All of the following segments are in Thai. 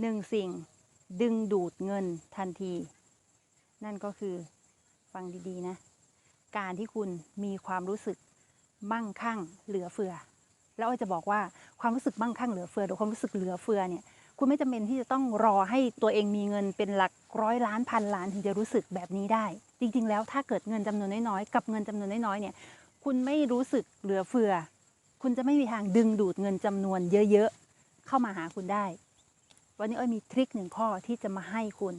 หนึ่งสิ่งดึงดูดเงินทันที นั่นก็คือฟังดีๆนะ การที่คุณมีความรู้สึกมั่งคั่งเหลือเฟือ แล้วจะบอกว่าความรู้สึกมั่งคั่งเหลือเฟือหรือความรู้สึกเหลือเฟือเนี่ยคุณไม่จำเป็นที่จะต้องรอให้ตัวเองมีเงินเป็นหลักร้อยล้านพันล้านถึงจะรู้สึกแบบนี้ได้ จริง ๆ แล้วถ้าเกิดเงินจำนวนน้อยๆกับเงินจำนวนน้อยๆเนี่ยคุณไม่รู้สึกเหลือเฟือ คุณจะไม่มีทางดึงดูดเงินจำนวนเยอะๆเข้ามาหาคุณได้ วันนี้อ้อยมีทริคหนึ่งข้อที่จะมาให้คุณ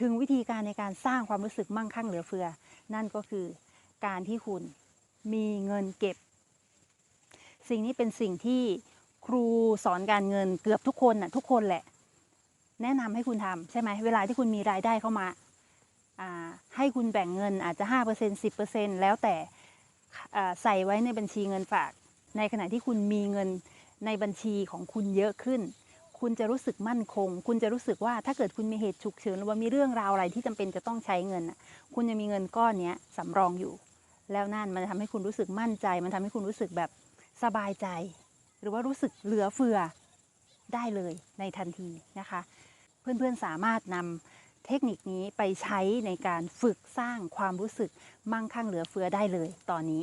ถึงวิธีการในการสร้างความรู้สึกมั่งคั่งเหลือเฟือ นั่นก็คือการที่คุณมีเงินเก็บ สิ่งนี้เป็นสิ่งที่ครูสอนการเงินเกือบทุกคนน่ะทุกคนแหละ แนะนำให้คุณทำใช่ไหมเวลาที่คุณมีรายได้เข้ามาาให้คุณแบ่งเงินอาจจะ 5% 10%แล้วแต่อ่ใส่ไว้ในบัญชีเงินฝาก ในขณะที่คุณมีเงินในบัญชีของคุณเยอะขึ้น คุณจะรู้สึกมั่นคง คุณจะรู้สึกว่าถ้าเกิดคุณมีเหตุฉุกเฉินหรือว่ามีเรื่องราวอะไรที่จำเป็นจะต้องใช้เงินน่ะคุณจะมีเงินก้อนเนี้ยสำรองอยู่ แล้วนั่นมันจะทำให้คุณรู้สึกมั่นใจ มันทำให้คุณรู้สึกแบบสบายใจ หรือว่ารู้สึกเหลือเฟือได้เลยในทันทีนะคะ เพื่อนๆสามารถนำเทคนิคนี้ไปใช้ในการฝึกสร้างความรู้สึกมั่งคั่งเหลือเฟือได้เลยตอนนี้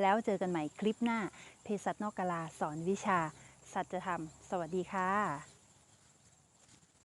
แล้วเจอกันใหม่คลิปหน้าเภสัชนอกกาลาสอนวิชา สัจธรรม สวัสดีค่ะ